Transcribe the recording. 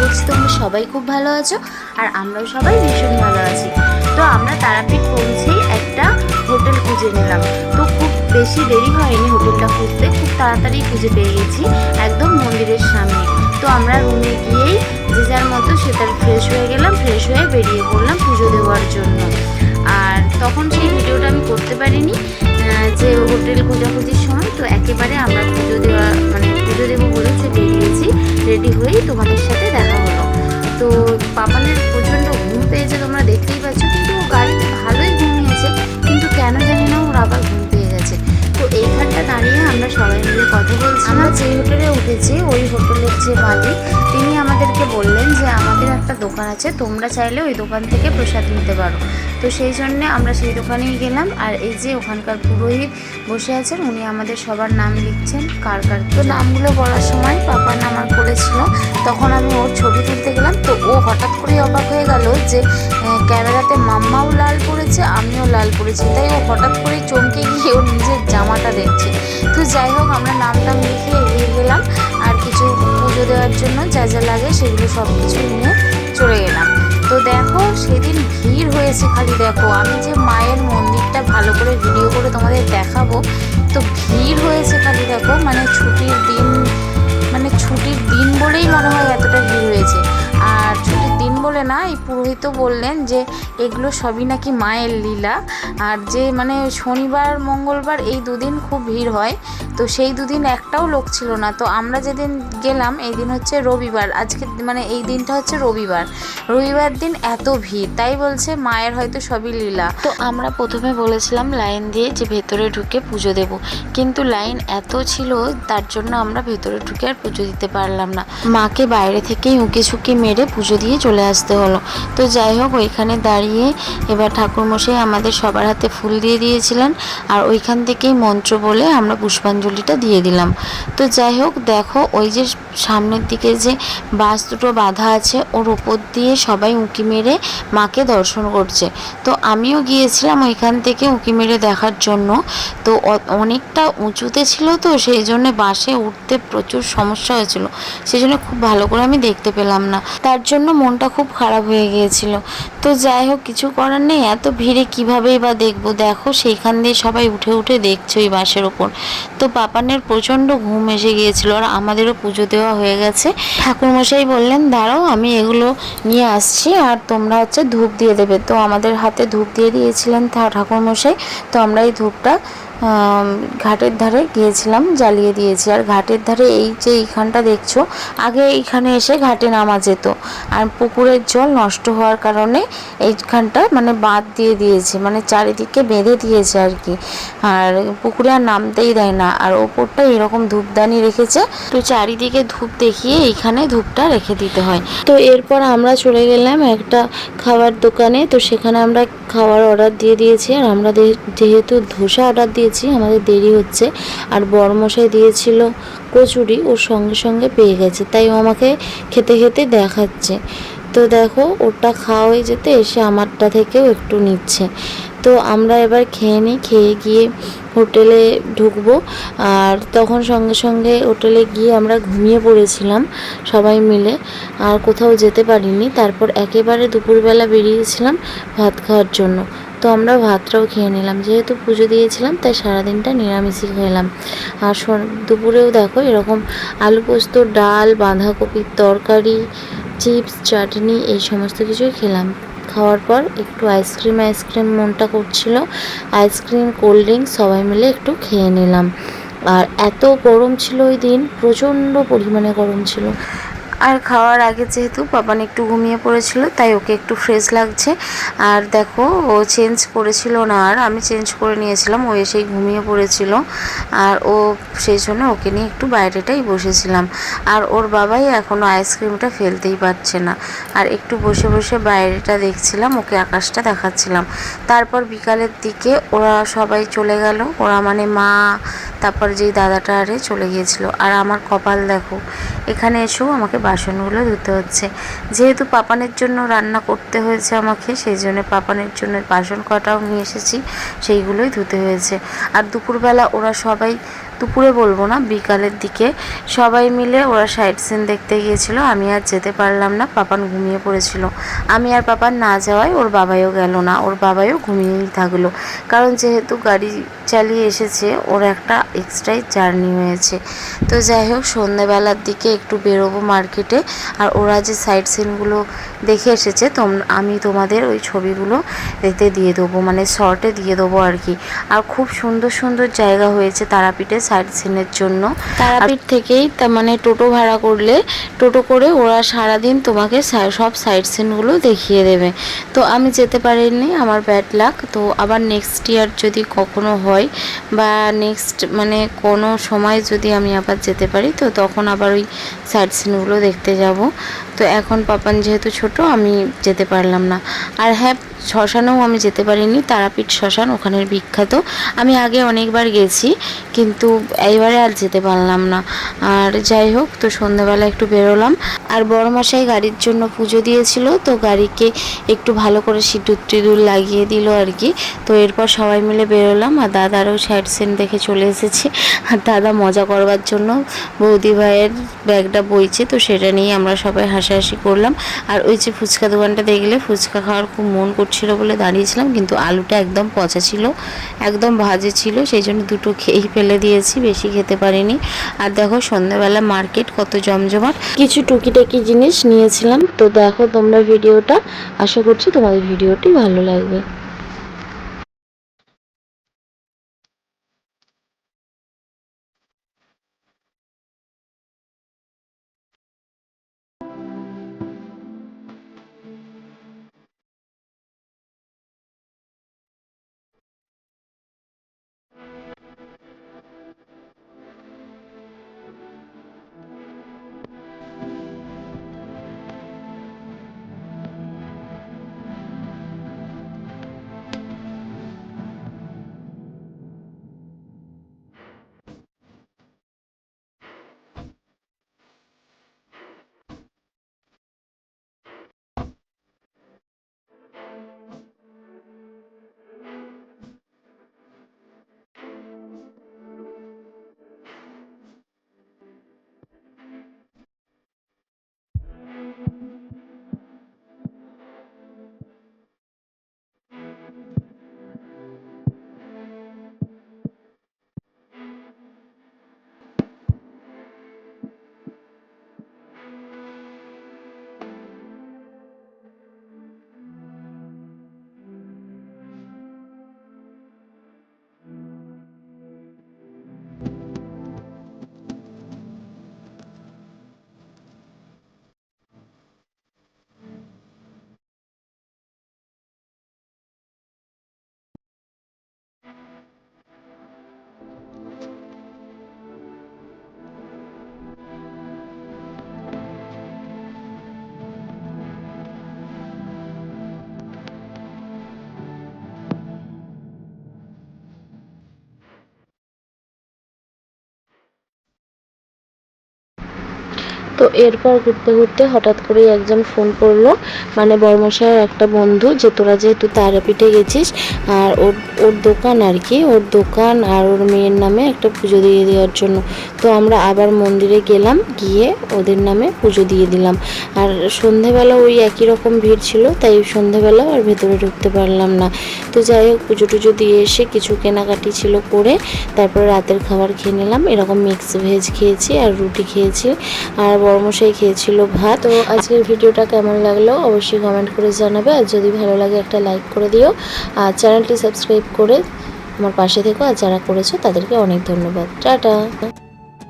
করছি তোমরা সবাই খুব ভালো আছো আর আমরাও সবাই ভীষণ ভালো আছি। তো আমরা তারাপীঠ পৌঁছেই একটা হোটেল খুঁজে নিলাম। তো খুব বেশি দেরি হয়নি হোটেলটা খুঁজতে, খুব তাড়াতাড়ি খুঁজে পেয়ে গেছি একদম মন্দিরের সামনে। তো আমরা রুমে গিয়েই যে যার মতো সেটা ফ্রেশ হয়ে গেলাম ফ্রেশ হয়ে বেরিয়ে পড়লাম পুজো দেওয়ার জন্য। আর তখন সেই ভিডিওটা আমি করতে পারিনি যে হোটেল খোঁজাখুঁজির সময়, তো একেবারে আমরা পুজো দেওয়া মানে পুজো দেবো বলে যে বেরিয়েছি, রেডি হয়েই তোমাদের সাথে দেখা হলো। তো পাপানের প্রচণ্ড ঘুম পেয়েছে তোমরা দেখতেই পাচ্ছ, কিন্তু ও গাড়িতে ভালোই ঘুমিয়েছে, কিন্তু কেন জানি না ওর আবার ঘুম পেয়ে গেছে। এইখানটা দাঁড়িয়ে আমরা সবাই মিলে কথা বলছি। আমরা যে হোটেলে উঠেছি, ওই হোটেলের যে মালিক, তিনি আমাদেরকে বললেন যে, আমাদের একটা দোকান আছে, তোমরা চাইলে ওই দোকান থেকে প্রসাদ নিতে পারো। তো সেই জন্যে আমরা সেই দোকানেই গেলাম। আর এই যে ওখানকার পুরোহিত বসে আছেন, উনি আমাদের সবার নাম লিখছেন, কার কার। তো নামগুলো বলার সময় পাপার নাম আর করেছিল তখন আমি ওর ছবি তুলতে গেলাম। তো ও হঠাৎ করেই অবাক হয়ে গেল যে ক্যামেরাতে মাম্মাও লাল পড়েছে, আমিও লাল পড়েছি। তাই ও হঠাৎ করেই আমরা নাম টাম লিখে এগিয়ে গেলাম। আর কিছু পুজো দেওয়ার জন্য যা যা লাগে সেগুলো সব কিছু নিয়ে চলে গেলাম তো দেখো, সেদিন ভিড় হয়েছে খালি দেখো। আমি যে মায়ের মন্দিরটা ভালো করে ভিডিও করে তোমাদের দেখাবো, তো ভিড় হয়েছে খালি দেখো। মানে ছুটির দিন মানে ছুটির দিন বলেই মনে হয় এতটা ভিড় হয়েছে। আর ছুটির দিন বলে না, এই পুরোহিত বললেন যে এগুলো সবই নাকি মায়ের লীলা। আর যে মানে শনিবার, মঙ্গলবার এই দুদিন খুব ভিড় হয়। তো সেই দুদিন একটাও লোক ছিল না। তো আমরা যেদিন গেলাম, এই দিন হচ্ছে রবিবার। আজকে মানে এই দিনটা হচ্ছে রবিবার। রবিবার দিন এত ভিড়, তাই বলছে মায়ের হয়তো সবই লীলা। তো আমরা প্রথমে বলেছিলাম লাইন দিয়ে যে ভেতরে ঢুকে পুজো দেব। কিন্তু লাইন এত ছিল, তার জন্য আমরা ভেতরে ঢুকে আর পুজো দিতে পারলাম না। মাকে বাইরে থেকেই উঁকি ঝুঁকি মেরে পুজো দিয়ে চলে আসতে হলো। তো যাই হোক, ওইখানে দাঁড়িয়ে এবার ঠাকুরমশাই আমাদের সবার হাতে ফুল দিয়ে দিয়েছিলেন। আর ওইখান থেকেই মন্ত্র বলে আমরা পুষ্পাঞ্জলিটা দিয়ে দিলাম। তো যাই হোক, দেখো, ওই যে সামনের দিকে যে বাস দুটো বাধা আছে, ওর ওপর দিয়ে সবাই উঁকি মেরে মাকে দর্শন করছে। তো আমিও গিয়েছিলাম ওইখান থেকে উঁকি মেরে দেখার জন্য। তো অনেকটা উঁচুতে ছিল তো, সেই জন্য বাসে উঠতে প্রচুর সমস্যা হয়েছিল। সেই জন্য খুব ভালো করে আমি দেখতে পেলাম না। তার জন্য মনটা খুব খারাপ হয়ে গিয়েছিল। তো যাই হোক, কিছু করার নেই। এত ভিড়ে কীভাবেই বা দেখব? দেখো, সেইখান দিয়ে সবাই উঠে উঠে দেখছে ওই বাসের ওপর। তো পাপানের প্রচণ্ড ঘুম এসে গিয়েছিল আর আমাদেরও পুজো দেওয়া হয়ে গেছে। ঠাকুরমশাই বললেন, দাঁড়াও, আমি এগুলো নিয়ে আসছি আর তোমরা হচ্ছে ধূপ দিয়ে দেবে। তো আমাদের হাতে ধূপ দিয়ে দিয়েছিলেন ঠাকুরমশাই। তো আমরা এই ধূপটা ঘাটের ধারে গিয়েছিলাম, জ্বালিয়ে দিয়েছি। আর ঘাটের ধারে এই যে এইখানটা দেখছ, আগে এইখানে এসে ঘাটে নামা যেত। আর পুকুরের জল নষ্ট হওয়ার কারণে এইখানটা মানে বাঁধ দিয়ে দিয়েছে মানে চারিদিকে বেঁধে দিয়েছে আর কি। আর পুকুরে আর নামতেই দেয় না। আর ওপরটা এরকম ধূপদানি রেখেছে, তো চারিদিকে ধূপ দেখিয়ে এইখানে ধূপটা রেখে দিতে হয়। তো এরপর আমরা চলে গেলাম একটা খাবার দোকানে, তো সেখানে আমরা খাবার অর্ডার দিয়ে দিয়েছি। আর আমরা যেহেতু ধোসা অর্ডার দিয়েছি, আমাদের দেরি হচ্ছে। আর বড়মশাই দিয়েছিল কচুরি, ওর সঙ্গে সঙ্গে পেয়ে গেছে, তাই ও আমাকে খেতে খেতে দেখাচ্ছে। তো দেখো ওটা খাওয়া হয়ে যেতে এসে আমারটা থেকেও একটু নিচ্ছে। তো আমরা এবার খেয়ে নিই, খেয়ে গিয়ে হোটেলে ঢুকবো। আর তখন সঙ্গে সঙ্গে হোটেলে গিয়ে আমরা ঘুমিয়ে পড়েছিলাম সবাই মিলে। আর কোথাও যেতে পারিনি, তারপর একেবারে দুপুরবেলা বেরিয়েছিলাম ভাত খাওয়ার জন্য। তো আমরা ভাতটাও খেয়ে নিলাম। যেহেতু পুজো দিয়েছিলাম, তাই সারাদিনটা নিরামিষই খেলাম। আর দুপুরেও দেখো এরকম আলু পোস্ত, ডাল, বাঁধাকপির তরকারি, চিপস, চাটনি, এই সমস্ত কিছুই খেলাম। খাওয়ার পর একটু আইসক্রিম আইসক্রিম মনটা করছিল। আইসক্রিম, কোল্ড ড্রিঙ্কস সবাই মিলে একটু খেয়ে নিলাম। আর এত গরম ছিল ওই দিন, প্রচণ্ড পরিমাণে গরম ছিল। আর খাওয়ার আগে যেহেতু পাপান একটু ঘুমিয়ে পড়েছিল, তাই ওকে একটু ফ্রেশ লাগছে। আর দেখো, ও চেঞ্জ করেছিল না, আর আমি চেঞ্জ করে নিয়েছিলাম, ও এসেই ঘুমিয়ে পড়েছিল। আর ও সেই জন্য ওকে নিয়ে একটু বাইরেটাই বসেছিলাম। আর ওর বাবাই এখনও আইসক্রিমটা ফেলতেই পারছে না। আর একটু বসে বসে বাইরেটা দেখছিলাম, ওকে আকাশটা দেখাচ্ছিলাম। তারপর বিকালের দিকে ওরা সবাই চলে গেল। ওরা মানে মা, তারপর যেই দাদাটা আরে চলে গিয়েছিল। আর আমার কপাল দেখো, এখানে এসেও আমাকে বাসনগুলো ধুতে হচ্ছে। যেহেতু পাপানের জন্য রান্না করতে হয়েছে আমাকে, সেই জন্য পাপানের জন্য বাসন কটাও নিয়ে এসেছি, সেইগুলোই ধুতে হয়েছে। আর দুপুরবেলা ওরা সবাই, দুপুরে বলব না, বিকালের দিকে সবাই মিলে ওরা সাইড সিন দেখতে গিয়েছিল, আমি আর যেতে পারলাম না, পাপান ঘুমিয়ে পড়েছিল। আমি আর পাপান না যাওয়ায় ওর বাবাইও গেল না, ওর বাবাইও ঘুমিয়েই থাকল। কারণ যেহেতু গাড়ি চালিয়ে এসেছে। ওর একটা এক্সট্রাই জার্নি হয়েছে। তো যাই হোক সন্ধ্যেবেলার দিকে একটু বেরোবো মার্কেটে আর ওরা যে সাইড সিনগুলো দেখে এসেছে তোম আমি তোমাদের ওই ছবিগুলো এতে দিয়ে দেবো মানে শর্টে দিয়ে দেবো আর কি। আর খুব সুন্দর সুন্দর জায়গা হয়েছে তারাপীঠে সাইড সিনের জন্য। তারাপীঠ থেকেই তা মানে টোটো ভাড়া করলে টোটো করে ওরা সারাদিন তোমাকে সব সাইড সিনগুলো দেখিয়ে দেবে। তো আমি যেতে পারিনি আমার ব্যাড লাক তো আবার নেক্সট ইয়ার যদি কখনো হয় বা নেক্সট মানে কোনো সময় যদি আমি আবার যেতে পারি, তো তখন আবার ওই সাইড সিনগুলো দেখতে যাব। তো এখন পাপান যেহেতু ছোট, আমি যেতে পারলাম না। আর হ্যাঁ শ্মশানেও আমি যেতে পারিনি, তারাপীঠ শ্মশান ওখানের বিখ্যাত। আমি আগে অনেকবার গেছি কিন্তু এইবারে আর যেতে পারলাম না। আর যাই হোক, তো সন্ধ্যাবেলা একটু বেরোলাম। আর বড় মশাই গাড়ির জন্য পুজো দিয়েছিল, তো গাড়িকে একটু ভালো করে সিঁদুর টিঁদুর লাগিয়ে দিল আর কি। তো এরপর সবাই মিলে বেরোলাম, আর দাদারও সাইড সিন দেখে চলে এসেছে। আর দাদা মজা করবার জন্য বৌদি ভাইয়ের ব্যাগটা বইছে, তো সেটা নিয়ে আমরা সবাই হাসাহাসি করলাম। আর ওই যে ফুচকা দোকানটা দেখলে, ফুচকা খাওয়ার খুব মন করছিল বলে দাঁড়িয়েছিলাম, কিন্তু আলুটা একদম পচা ছিল, একদম ভাজে ছিল, সেই জন্য দুটো খেয়েই ফেলে দিয়েছি, বেশি খেতে পারিনি। আর দেখো সন্ধ্যাবেলা মার্কেট কত জমজমাট। কিছু টুকিটাকি জিনিস নিয়েছিলাম। তো দেখো তোমরা ভিডিওটা, আশা করছি তোমাদের ভিডিওটি ভালো লাগবে। তো এরপর ঘুরতে ঘুরতে হঠাৎ করেই একজন ফোন করল। মানে বর্মশায়ের একটা বন্ধু যে তোরা যেহেতু তারাপীঠে গেছিস, আর ওর ওর দোকান আর কি, ওর দোকান আর ওর মেয়ের নামে একটা পুজো দিয়ে দেওয়ার জন্য। তো আমরা আবার মন্দিরে গেলাম, গিয়ে ওদের নামে পুজো দিয়ে দিলাম। আর সন্ধেবেলা ওই একই রকম ভিড় ছিল, তাই সন্ধেবেলাও আর ভেতরে ঢুকতে পারলাম না। তো যাই হোক, পুজো টুজো দিয়ে এসে কিছু কেনাকাটি ছিল করে তারপরে রাতের খাবার খেয়ে নিলাম। এরকম মিক্স ভেজ খেয়েছি আর রুটি খেয়েছি। আর বড়মশাই খেয়েছিল ভাত। তো আজকের ভিডিওটা কেমন লাগল অবশ্যই কমেন্ট করে জানাবে। আর যদি ভালো লাগে একটা লাইক করে দিও। আর চ্যানেলটি সাবস্ক্রাইব করে আমার পাশে থেকো। আর যারা করেছ তাদেরকে অনেক ধন্যবাদ। টাটা!